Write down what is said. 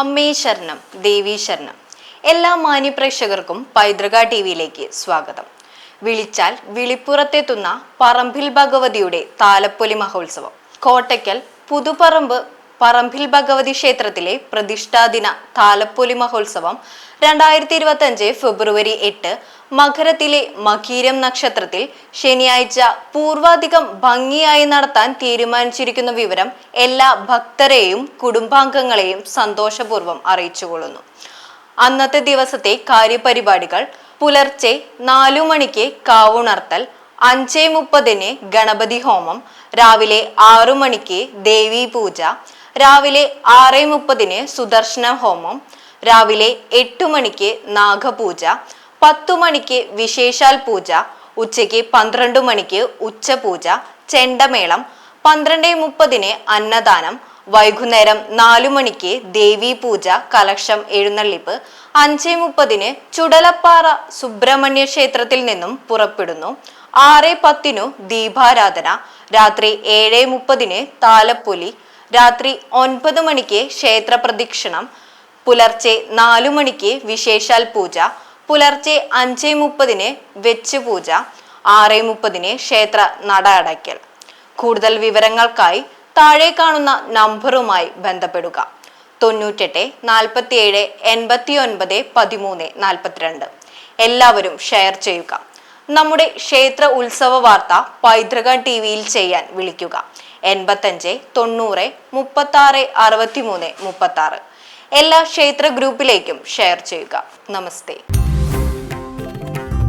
അമ്മേ ശരണം ദേവീ ശരണം എല്ലാ മാന്യപ്രേക്ഷകർക്കും പൈതൃക ടി വിയിലേക്ക് സ്വാഗതം. വിളിച്ചാൽ വിളിപ്പുറത്തെത്തുന്ന പറമ്പിൽ ഭഗവതിയുടെ താലപ്പൊലി മഹോത്സവം. കോട്ടയ്ക്കൽ പുതുപറമ്പ് പറമ്പിൽ ഭഗവതി ക്ഷേത്രത്തിലെ പ്രതിഷ്ഠാദിന താലപ്പൊലി മഹോത്സവം രണ്ടായിരത്തി ഇരുപത്തി അഞ്ച് ഫെബ്രുവരി എട്ട് മകരത്തിലെ മകീരം നക്ഷത്രത്തിൽ ശനിയാഴ്ച പൂർവാധികം ഭംഗിയായി നടത്താൻ തീരുമാനിച്ചിരിക്കുന്ന വിവരം എല്ലാ ഭക്തരെയും കുടുംബാംഗങ്ങളെയും സന്തോഷപൂർവം അറിയിച്ചുകൊള്ളുന്നു. അന്നത്തെ ദിവസത്തെ കാര്യപരിപാടികൾ പുലർച്ചെ നാലു മണിക്ക് കാവുണർത്തൽ അഞ്ചേ മുപ്പതിന് ഗണപതി ഹോമം രാവിലെ ആറു മണിക്ക് ദേവീ പൂജ രാവിലെ ആറ് മുപ്പതിന് സുദർശന ഹോമം രാവിലെ എട്ട് മണിക്ക് നാഗപൂജ പത്തു മണിക്ക് വിശേഷാൽ പൂജ ഉച്ചയ്ക്ക് പന്ത്രണ്ട് മണിക്ക് ഉച്ചപൂജ ചെണ്ടമേളം പന്ത്രണ്ട് മുപ്പതിന് അന്നദാനം വൈകുന്നേരം നാലു മണിക്ക് ദേവി പൂജ കലക്ഷം എഴുന്നള്ളിപ്പ് അഞ്ച് മുപ്പതിന് ചുടലപ്പാറ സുബ്രഹ്മണ്യ ക്ഷേത്രത്തിൽ നിന്നും പുറപ്പെടുന്നു ആറ് പത്തിനു ദീപാരാധന രാത്രി ഏഴ് മുപ്പതിന് താലപ്പൊലി രാത്രി ഒൻപത് മണിക്ക് ക്ഷേത്ര പ്രദക്ഷിണം പുലർച്ചെ നാലു മണിക്ക് വിശേഷാൽ പൂജ പുലർച്ചെ അഞ്ചേ മുപ്പതിന് വെച്ച് പൂജ ആറ് മുപ്പതിന് ക്ഷേത്ര നട അടയ്ക്കൽ. കൂടുതൽ വിവരങ്ങൾക്കായി താഴെ കാണുന്ന നമ്പറുമായി ബന്ധപ്പെടുക. തൊണ്ണൂറ്റെട്ട് നാൽപ്പത്തിയേഴ് എൺപത്തി ഒൻപത് പതിമൂന്ന് നാൽപ്പത്തിരണ്ട്. എല്ലാവരും ഷെയർ ചെയ്യുക. നമ്മുടെ ക്ഷേത്ര ഉത്സവ വാർത്ത പൈതൃക ടി വിയിൽ ചെയ്യാൻ വിളിക്കുക. എൺപത്തഞ്ച് തൊണ്ണൂറ് മുപ്പത്തി ആറ് അറുപത്തിമൂന്ന് മുപ്പത്തി ആറ് എല്ലാ ക്ഷേത്ര ഗ്രൂപ്പിലേക്കും ഷെയർ ചെയ്യുക. നമസ്തേ.